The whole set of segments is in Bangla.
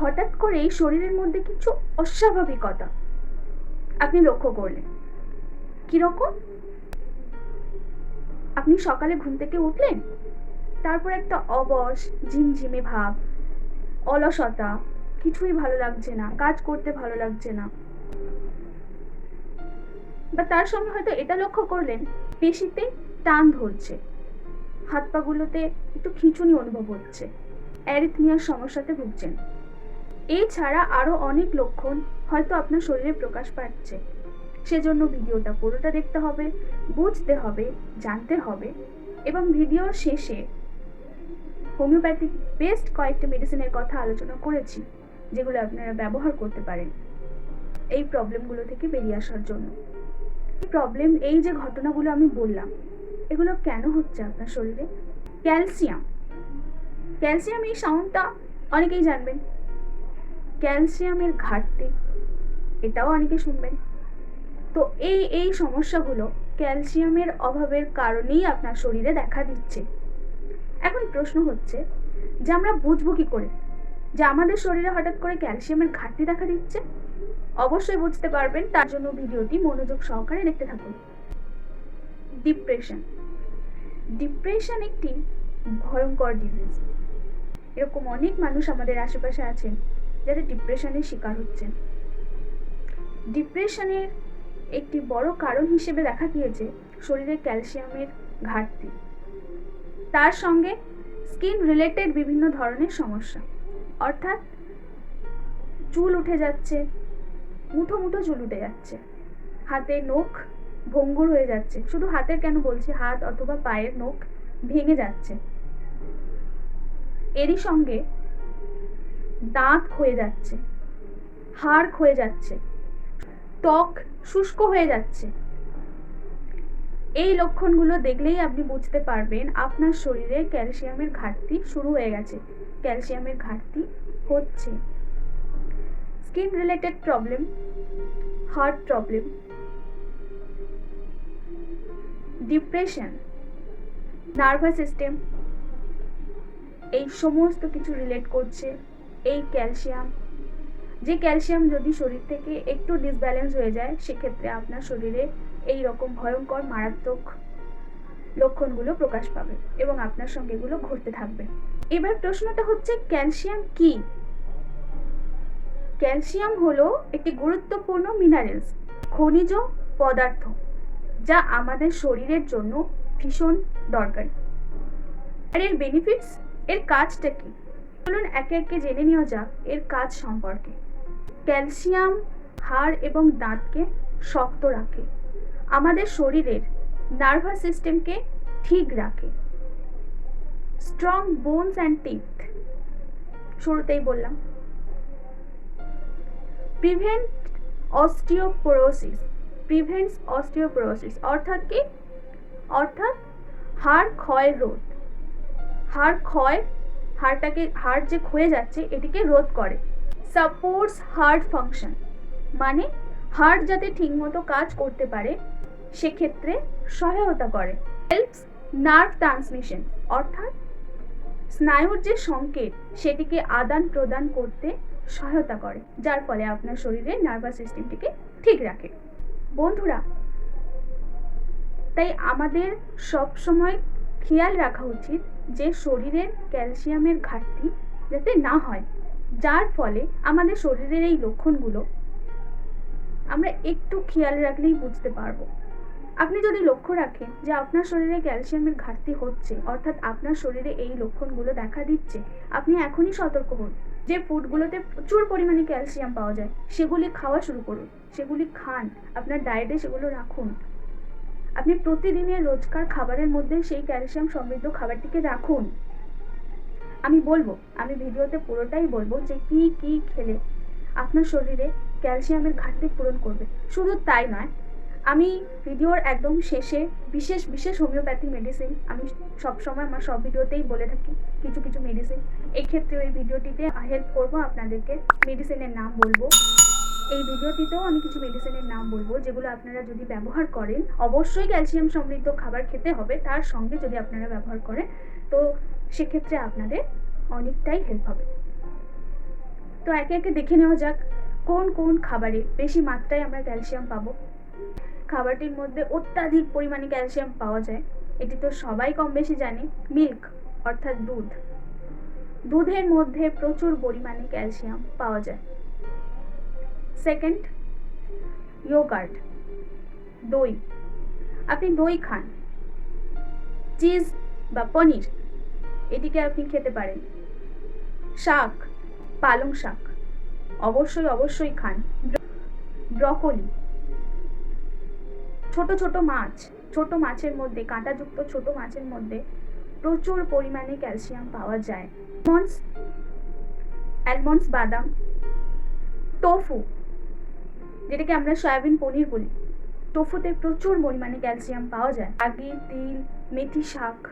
হঠাৎ করেই শরীরের মধ্যে কিছু অস্বাভাবিকতা। আপনি লক্ষ্য করলেন। কীরকম আপনি সকালে ঘুম থেকে উঠলেন? তারপর একটা অবশ, ঝিমঝিমে ভাব, অলসতা, কিছুই ভালো লাগছে না, কাজ করতে ভালো লাগছে না। বা তার সঙ্গে হয়তো এটা লক্ষ্য করলেন, পেশিতে টান ধরছে। হাত পাগুলোতে একটু খিঁচুনি অনুভব হচ্ছে। অ্যারিথমিয়ার সমস্যাতে ভুগছেন। এছাড়া আরও অনেক লক্ষণ হয়তো আপনার শরীরে প্রকাশ পাচ্ছে। সেজন্য ভিডিওটা পুরোটা দেখতে হবে, বুঝতে হবে, জানতে হবে এবং ভিডিওর শেষে হোমিওপ্যাথিক বেস্ট কয়েকটা মেডিসিনের কথা আলোচনা করেছি, যেগুলো আপনারা ব্যবহার করতে পারেন এই প্রবলেমগুলো থেকে বেরিয়ে আসার জন্য। প্রবলেম এই যে ঘটনাগুলো আমি বললাম, এগুলো কেন হচ্ছে আপনার শরীরে? ক্যালসিয়াম। ক্যালসিয়াম এই সাউন্ডটা অনেকেই জানবেন। ক্যালসিয়ামের ঘাটতি, এটাও অনেকে শুনবেন। তো এই এই সমস্যাগুলো ক্যালসিয়ামের অভাবের কারণেই আপনার শরীরে দেখা দিচ্ছে। এখন প্রশ্ন হচ্ছে যে আমরা বুঝব কি করে? যে আমাদের শরীরে হঠাৎ করে ক্যালসিয়ামের ঘাটতি দেখা দিচ্ছে? অবশ্যই বুঝতে পারবেন, তার জন্য ভিডিওটি মনোযোগ সহকারে দেখতে থাকুন। ডিপ্রেশন। ডিপ্রেশন একটি ভয়ঙ্কর ডিজিজ এরকম অনেক মানুষ আমাদের আশেপাশে আছেন। যারা ডিপ্রেশনের শিকার হচ্ছেন। ডিপ্রেশনের একটি বড় কারণ হিসেবে দেখা গিয়েছে শরীরে ক্যালসিয়ামের ঘাটতি। তার সঙ্গে স্কিন রিলেটেড বিভিন্ন ধরনের সমস্যা। অর্থাৎ চুল উঠে যাচ্ছে, মুঠো মুঠো চুল উঠে যাচ্ছে। হাতে নখ ভঙ্গুর হয়ে যাচ্ছে। শুধু হাতের কেন বলছি? হাত অথবা পায়ের নখ ভেঙে যাচ্ছে। এরই সঙ্গে দাঁত ক্ষয়ে যাচ্ছে, হাড় ক্ষয়ে যাচ্ছে, ত্বক শুষ্ক হয়ে যাচ্ছে। এই লক্ষণগুলো দেখলেই আপনি বুঝতে পারবেন আপনার শরীরে ক্যালসিয়ামের ঘাটতি শুরু হয়ে গেছে। ক্যালসিয়ামের ঘাটতি হচ্ছে। Skin related problem, heart problem, depression, nervous system, এই সমস্ত কিছু রিলেট করছে। এই ক্যালসিয়াম। যে ক্যালসিয়াম যদি শরীর থেকে একটু ডিসব্যালেন্স হয়ে যায়, সেক্ষেত্রে আপনার শরীরে এই রকম ভয়ঙ্কর মারাত্মক লক্ষণগুলো প্রকাশ পাবে এবং আপনার সঙ্গে এগুলো ঘটতে থাকবে। এবার প্রশ্নটা হচ্ছে, ক্যালসিয়াম কি? ক্যালসিয়াম হলো একটি গুরুত্বপূর্ণ মিনারেলস খনিজ পদার্থ, যা আমাদের শরীরের জন্য ভীষণ দরকারি। আর এর বেনিফিটস এর কাজটা কি? চলুন একে একে জেনে নেওয়া যাক এর কাজ সম্পর্কে। ক্যালসিয়াম, হাড় এবং দাঁতকে শক্ত রাখে। আমাদের শরীরের নার্ভাস সিস্টেমকে ঠিক রাখে। Strong bones and teeth. শুরুতেই বললাম। Prevent osteoporosis. প্রিভেন্টস অস্টিওপোরোসিস অর্থাৎ কি? অর্থাৎ হাড় ক্ষয় রোধ। হাড় ক্ষয় হাড়টাকে, হাড় যে ক্ষয়ে যাচ্ছে, এটিকে রোধ করে। সাপোর্টস হার্ট ফাংশন মানে হার্ট যাতে ঠিকমতো কাজ করতে পারে, সেক্ষেত্রে সহায়তা করে। হেল্পস নার্ভ ট্রান্সমিশন অর্থাৎ স্নায়ুর যে সংকেত, সেটিকে আদান প্রদান করতে সহায়তা করে, যার ফলে আপনার শরীরের নার্ভাস সিস্টেমটিকে ঠিক রাখে। বন্ধুরা, তাই আমাদের সব সময় খেয়াল রাখা উচিত যে শরীরের ক্যালসিয়ামের ঘাটতি যাতে না হয়, যার ফলে আমাদের শরীরের এই লক্ষণগুলো আমরা একটু খেয়াল রাখলেই বুঝতে পারব। আপনি যদি লক্ষ্য রাখেন যে আপনার শরীরে ক্যালসিয়ামের ঘাটতি হচ্ছে, অর্থাৎ আপনার শরীরে এই লক্ষণগুলো দেখা দিচ্ছে, আপনি এখনই সতর্ক হন যে ফুডগুলোতে প্রচুর পরিমাণে ক্যালসিয়াম পাওয়া যায়। সেগুলি খাওয়া শুরু করুন, সেগুলি খান, আপনার ডায়েটে সেগুলো রাখুন। আপনি প্রতিদিনের রোজকার খাবারের মধ্যে সেই ক্যালসিয়াম সমৃদ্ধ খাবারটিকে রাখুন। আমি বলব, আমি ভিডিওতে পুরোটাই বলব যে কি কি খেলে আপনার শরীরে ক্যালসিয়ামের ঘাটতি পূরণ করবে। শুধু তাই নয়, আমি ভিডিওর একদম শেষে বিশেষ বিশেষ হোমিওপ্যাথি মেডিসিন আমি সবসময় আমার সব ভিডিওতেই বলে থাকি, কিছু কিছু মেডিসিন এক্ষেত্রে ওই ভিডিওটিতে হেল্প করব আপনাদেরকে মেডিসিনের নাম বলব। এই ভিডিওটিতেও আমি কিছু মেডিসিনের নাম বলব, যেগুলো আপনারা যদি ব্যবহার করেন, অবশ্যই ক্যালসিয়াম সমৃদ্ধ খাবার খেতে হবে, তার সঙ্গে যদি আপনারা ব্যবহার করেন, তো সেক্ষেত্রে আপনাদের অনেকটাই হেল্প হবে। তো একে একে দেখে নেওয়া যাক, কোন কোন খাবারে বেশি মাত্রায় আমরা ক্যালসিয়াম পাবো। খাবারটির মধ্যে অত্যাধিক পরিমাণে ক্যালসিয়াম পাওয়া যায়, এটি তো সবাই কম বেশি জানে মিল্ক অর্থাৎ দুধ। দুধের মধ্যে প্রচুর পরিমাণে ক্যালসিয়াম পাওয়া যায়। সেকেন্ড ইয়োগার্ট দই। আপনি দই খান। চিজ বা পনির এটিকে আপনি খেতে পারেন। শাক, পালং শাক, অবশ্যই অবশ্যই খান। ব্রকলি ছোট ছোট মাছ, ছোট মাছের মধ্যে, কাঁটাযুক্ত ছোট মাছের মধ্যে প্রচুর পরিমাণে ক্যালসিয়াম পাওয়া যায়। অ্যালমন্ডস অ্যালমন্ডস বাদাম টোফু যেটাকে আমরা সয়াবিন পনির বলি। টোফুতে প্রচুর পরিমাণে ক্যালসিয়াম পাওয়া যায়। আগে তিল, মেথি শাক।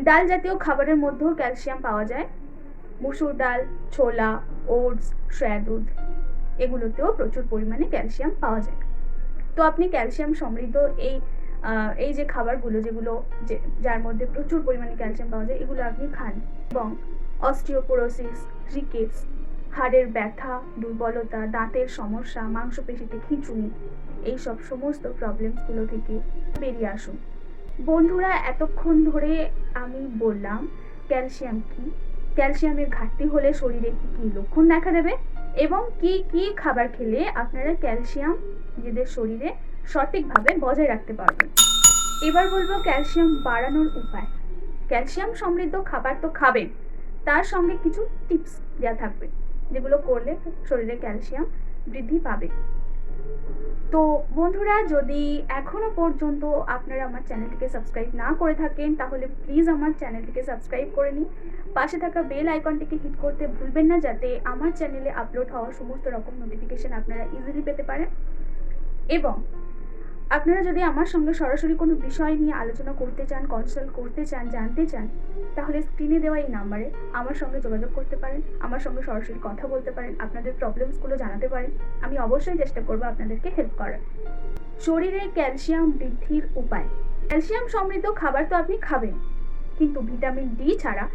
ডাল জাতীয় খাবারের মধ্যেও ক্যালসিয়াম পাওয়া যায়। মুসুর ডাল, ছোলা, ওটস সয়া দুধ এগুলোতেও প্রচুর পরিমাণে ক্যালসিয়াম পাওয়া যায়। তো আপনি ক্যালসিয়াম সমৃদ্ধ এই এই যে খাবারগুলো যেগুলো যে, যার মধ্যে প্রচুর পরিমাণে ক্যালসিয়াম পাওয়া যায়, এগুলো আপনি খান। এবং অস্টিওপোরোসিস রিকেটস হাড়ের ব্যথা, দুর্বলতা, দাঁতের সমস্যা, মাংসপেশিতে খিঁচুনি এই সব সমস্ত প্রবলেমসগুলো থেকে বেরিয়ে আসুন। বন্ধুরা, এতক্ষণ ধরে আমি বললাম ক্যালসিয়াম কি? ক্যালসিয়ামের ঘাটতি হলে শরীরে কি কি লক্ষণ দেখা দেবে? এবং কি কি খাবার খেলে আপনারা ক্যালসিয়াম নিজেদের শরীরে সঠিকভাবে বজায় রাখতে পারবেন? এবার বলব ক্যালসিয়াম বাড়ানোর উপায়। ক্যালসিয়াম সমৃদ্ধ খাবার তো খাবেন। তার সঙ্গে কিছু টিপস দেওয়া থাকবে। যেগুলো করলে শরীরে ক্যালসিয়াম বৃদ্ধি পাবে। তো বন্ধুরা, যদি এখনও পর্যন্ত আপনারা আমার চ্যানেলটিকে সাবস্ক্রাইব না করে থাকেন, তাহলে প্লিজ আমার চ্যানেলটিকে সাবস্ক্রাইব করে নিন। পাশে থাকা বেল আইকনটিকে হিট করতে ভুলবেন না, যাতে আমার চ্যানেলে আপলোড হওয়া সমস্ত রকম নোটিফিকেশন আপনারা ইজিলি পেতে পারেন। এবং আপনারা যদি আমার সঙ্গে সরাসরি কোনো বিষয় নিয়ে আলোচনা করতে চান কনসাল্ট করতে চান, জানতে চান, তাহলে স্ক্রিনে দেওয়া এই নাম্বারে আমার সঙ্গে যোগাযোগ করতে পারেন, আমার সঙ্গে সরাসরি কথা বলতে পারেন, আপনাদের প্রবলেমসগুলো জানাতে পারেন। আমি অবশ্যই চেষ্টা করব আপনাদেরকে হেল্প করার। শরীরে ক্যালসিয়াম বৃদ্ধির উপায়। ক্যালসিয়াম সমৃদ্ধ খাবার তো আপনি খাবেন, কিন্তু ভিটামিন ডি ছাড়া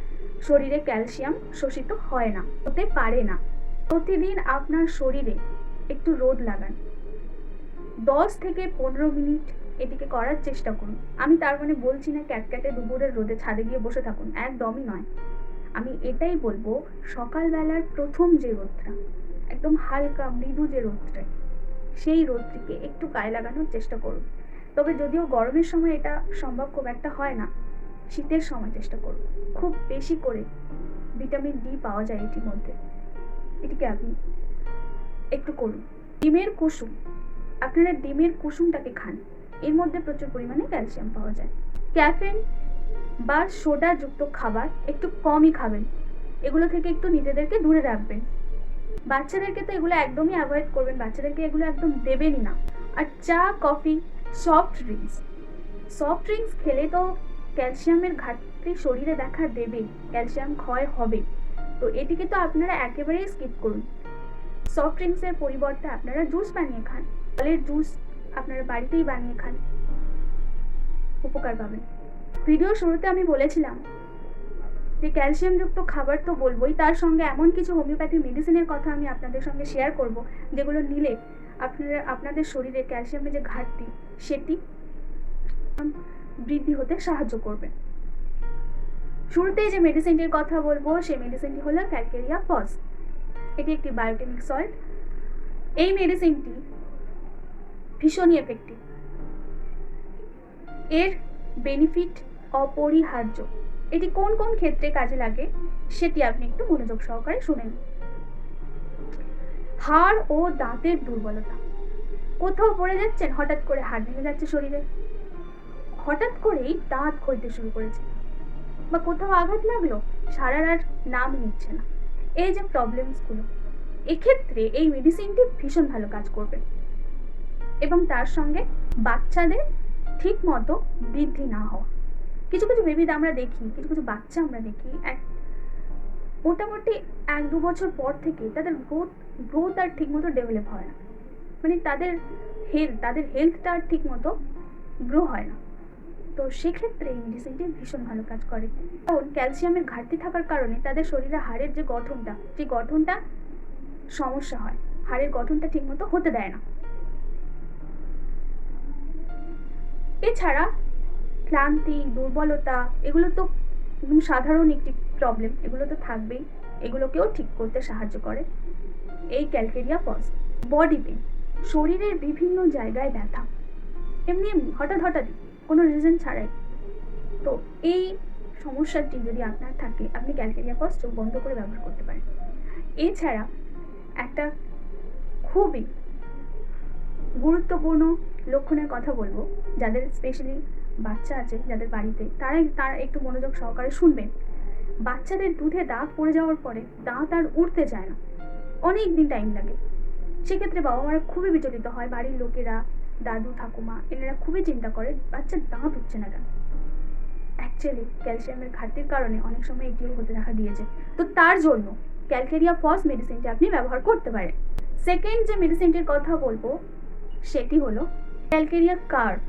শরীরে ক্যালসিয়াম শোষিত হয় না, হতে পারে না। প্রতিদিন আপনার শরীরে একটু রোদ লাগান। দশ থেকে পনেরো মিনিট এটিকে করার চেষ্টা করুন। আমি তার মানে বলছি না ক্যাটক্যাটে দুপুরের রোদে ছাদে গিয়ে বসে থাকুন, একদমই নয়। আমি এটাই বলব, সকালবেলার প্রথম যে রোদটা, একদম হালকা মৃদু যে রোদটা, সেই রোদটিকে একটু গায়ে লাগানোর চেষ্টা করুন। তবে যদিও গরমের সময় এটা সম্ভব খুব একটা হয় না, শীতের সময় চেষ্টা করুন। খুব বেশি করে ভিটামিন ডি পাওয়া যায় এটির মধ্যে। এটিকে আপনি একটু করুন। ডিমের কুসুম আপনারা ডিমের কুসুমটাকে খান। এর মধ্যে প্রচুর পরিমাণে ক্যালসিয়াম পাওয়া যায়। ক্যাফেন বা সোডা যুক্ত খাবার একটু কমই খাবেন। এগুলো থেকে একটু নিজেদেরকে দূরে রাখবেন। বাচ্চাদেরকে তো এগুলো একদমই অ্যাভয়েড করবেন। বাচ্চাদেরকে এগুলো একদম দেবেনই না। আর চা, coffee soft drinks soft drinks খেলে তো ক্যালসিয়ামের ঘাটতি শরীরে দেখা দেবেই। ক্যালসিয়াম ক্ষয় হবে তো এটিকে তো আপনারা একেবারেই স্কিপ করুন। সফট ড্রিঙ্কসের পরিবর্তে আপনারা জুস বানিয়ে খান। ফলের জুস আপনারা বাড়িতেই বানিয়ে খান। উপকার পাবেন। ভিডিও শুরুতে আমি বলেছিলাম যে ক্যালসিয়ামযুক্ত খাবার তো বলবোই, তার সঙ্গে এমন কিছু হোমিওপ্যাথি মেডিসিনের কথা আমি আপনাদের সঙ্গে শেয়ার করব, যেগুলো নিলে আপনারা, আপনাদের শরীরে ক্যালসিয়ামের যে ঘাটতি, সেটি বৃদ্ধি হতে সাহায্য করবে। শুরুতেই যে মেডিসিনটির কথা বলব, সেই মেডিসিনটি হলো ক্যালকেরিয়া ফস। এটি একটি বায়োকেমিক সল্ট এই মেডিসিনটি ভীষণই এফেক্টিভ এর বেনিফিট অপরিহার্য। এটি কোন কোন ক্ষেত্রে কাজে লাগে, সেটি আপনি একটু মনোযোগ সহকারে শুনেন হাড় ও দাঁতের দুর্বলতা। কোথাও পড়ে যাচ্ছেন, হঠাৎ করে হাড় ভেঙে যাচ্ছে শরীরে। হঠাৎ করেই দাঁত ক্ষইতে শুরু করেছে। বা কোথাও আঘাত লাগল, সারার আর নাম নিচ্ছে না। এই যে প্রবলেমসগুলো এক্ষেত্রে এই মেডিসিনটি ভীষণ ভালো কাজ করবে। এবং তার সঙ্গে বাচ্চাদের ঠিক মতো বৃদ্ধি না হওয়া। কিছু কিছু বেবিতে আমরা দেখি, কিছু কিছু বাচ্চা আমরা দেখি, এক মোটামুটি এক দু বছর পর থেকে তাদের গ্রোথ গ্রোথ আর ঠিক মতো ডেভেলপ হয় না। মানে তাদের হেলথ তাদের হেলথটা আর ঠিক মতো গ্রো হয় না। তো সেক্ষেত্রে এই মেডিসিনটি ভীষণ ভালো কাজ করে। কারণ ক্যালসিয়ামের ঘাটতি থাকার কারণে তাদের শরীরে হাড়ের যে গঠনটা সেই গঠনটা সমস্যা হয়, হাড়ের গঠনটা ঠিকমতো হতে দেয় না। এছাড়া ক্লান্তি, দুর্বলতা, এগুলো তো সাধারণ একটি প্রবলেম এগুলো তো থাকবেই। এগুলোকেও ঠিক করতে সাহায্য করে এই ক্যালকেরিয়া পজ। বডি পেন শরীরের বিভিন্ন জায়গায় ব্যথা। এমনি এমনি, হঠাৎ হঠাৎই কোনো রিজন ছাড়াই। তো এই সমস্যাটি যদি আপনার থাকে, আপনি ক্যালকেরিয়া পজ চোখ বন্ধ করে ব্যবহার করতে পারেন। এছাড়া একটা খুবই গুরুত্বপূর্ণ লক্ষণের কথা বলব। যাদের স্পেশালি বাচ্চা আছে, যাদের বাড়িতে, তারাই, তারা একটু মনোযোগ সহকারে শুনবেন। বাচ্চাদের দুধে দাঁত পড়ে যাওয়ার পরে দাঁত আর উঠতে চায় না। অনেক দিন টাইম লাগে। সেক্ষেত্রে বাবা মারা খুবই বিচলিত হয়। বাড়ির লোকেরা, দাদু, ঠাকুমা এনারা খুবই চিন্তা করে, বাচ্চার দাঁত উঠছে না কেন? অ্যাকচুয়ালি ক্যালসিয়ামের ঘাটতির কারণে অনেক সময় এটিও হতে দেখা দিয়েছে তো তার জন্য ক্যালকেরিয়া ফস মেডিসিনটি আপনি ব্যবহার করতে পারেন। সেকেন্ড যে মেডিসিনটির কথা বলব, সেটি হলো ক্যালকেরিয়া কার্ভ।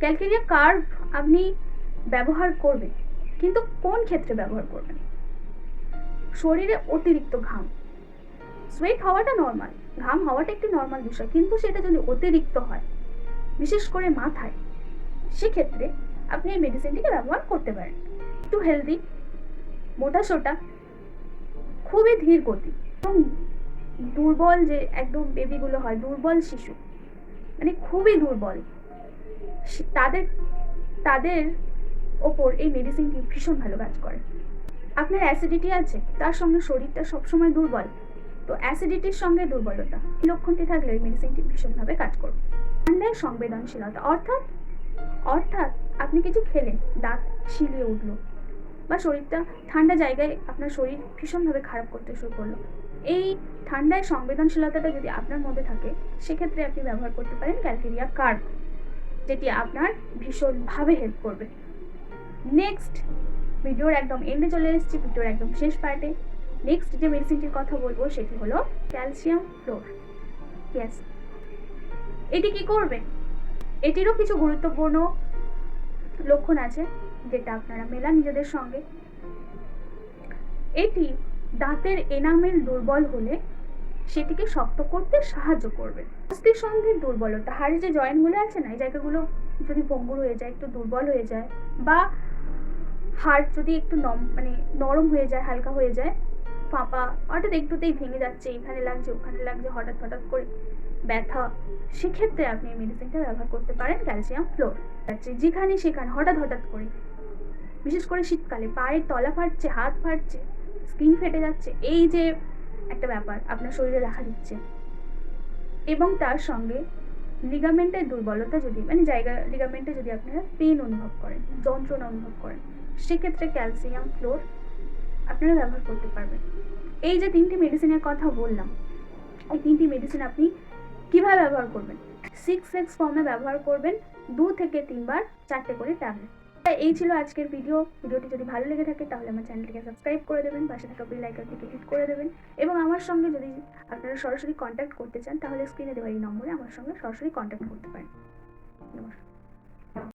ক্যালকেরিয়া কার্ভ আপনি ব্যবহার করবেন, কিন্তু কোন ক্ষেত্রে ব্যবহার করবেন? শরীরে অতিরিক্ত ঘাম। সোয়েট হওয়াটা নর্মাল ঘাম হওয়াটা একটি নর্মাল বিষয়, কিন্তু সেটা যদি অতিরিক্ত হয়, বিশেষ করে মাথায়, সেক্ষেত্রে আপনি এই মেডিসিনটিকে ব্যবহার করতে পারেন। একটু হেলদি মোটা সোটা, খুবই ধীর গতি, এবং দুর্বল যে একদম বেবিগুলো হয়, দুর্বল শিশু মানে খুবই দুর্বল তাদের তাদের ওপর এই মেডিসিনটি ভীষণ ভালো কাজ করে। আপনার অ্যাসিডিটি আছে, তার সঙ্গে শরীরটা সবসময় দুর্বল, তো অ্যাসিডিটির সঙ্গে দুর্বলতা, এই লক্ষণটি থাকলে এই মেডিসিনটি ভীষণভাবে কাজ করবে। ঠান্ডায় সংবেদনশীলতা, অর্থাৎ অর্থাৎ আপনি কিছু খেলেন, দাঁত শিলিয়ে উঠল, বা শরীরটা ঠান্ডা জায়গায় আপনার শরীর ভীষণভাবে খারাপ করতে শুরু করল এই ঠান্ডায় সংবেদনশীলতাটা যদি আপনার মধ্যে থাকে, সেক্ষেত্রে আপনি ব্যবহার করতে পারেন ক্যালকেরিয়া কার্ভ যেটি আপনার ভীষণভাবে হেল্প করবে। নেক্সট ভিডিওর একদম এন্ডে চলে এসেছি ভিডিওর একদম শেষ পার্টে নেক্সট যে মেডিসিনটির কথা বলব, সেটি হলো ক্যালসিয়াম ফ্লোর ইয়েস এটি কি করবে? এটিরও কিছু গুরুত্বপূর্ণ লক্ষণ আছে, যেটা আপনারা মেলা নিজেদের সঙ্গে। এটি দাঁতের এনামেল দুর্বল হলে সেটিকে শক্ত করতে সাহায্য করবে। অস্থিসন্ধির দুর্বলতা হাড়ের যে জয়েন্টগুলো আছে না, এই জায়গাগুলো যদি ভঙ্গুর হয়ে যায়, একটু দুর্বল হয়ে যায়, বা হাড় যদি একটু নম মানে নরম হয়ে যায়, হালকা হয়ে যায়, ফাঁপা, হঠাৎ একটুতেই ভেঙে যাচ্ছে, এখানে লাগছে, ওখানে লাগছে, হঠাৎ হঠাৎ করে ব্যথা, সেক্ষেত্রে আপনি এই মেডিসিনটা ব্যবহার করতে পারেন ক্যালসিয়াম ফ্লোর যেখানে সেখানে, হঠাৎ হঠাৎ করে, বিশেষ করে শীতকালে, পায়ের তলা ফাটছে, হাত ফাটছে স্কিন ফেটে যাচ্ছে, এই যে একটা ব্যাপার আপনার শরীরে দেখা দিচ্ছে। এবং তার সঙ্গে লিগামেন্টের দুর্বলতা যদি মানে জায়গা লিগামেন্টে যদি আপনারা পেন অনুভব করেন, যন্ত্রণা অনুভব করেন, সেক্ষেত্রে ক্যালসিয়াম ফ্লোর আপনারা ব্যবহার করতে পারবেন। এই যে তিনটি মেডিসিনের কথা বললাম, এই তিনটি মেডিসিন আপনি কীভাবে ব্যবহার করবেন? সিক্স এক্স ফর্মে ব্যবহার করবেন, দু থেকে তিনবার চারটে করে ট্যাবলেট এই ছিল আজকের ভিডিও ভিডিওটি যদি ভালো লেগে থাকে, তাহলে আমার চ্যানেলটিকে সাবস্ক্রাইব করে দেবেন, পাশে থাকা বেল আইকনটিকে হিট করে দেবেন। এবং আমার সঙ্গে যদি আপনারা সরাসরি কন্ট্যাক্ট করতে চান, তাহলে স্ক্রিনে দেওয়া এই নম্বরে আমার সঙ্গে সরাসরি কন্ট্যাক্ট করতে পারেন। নমস্কার।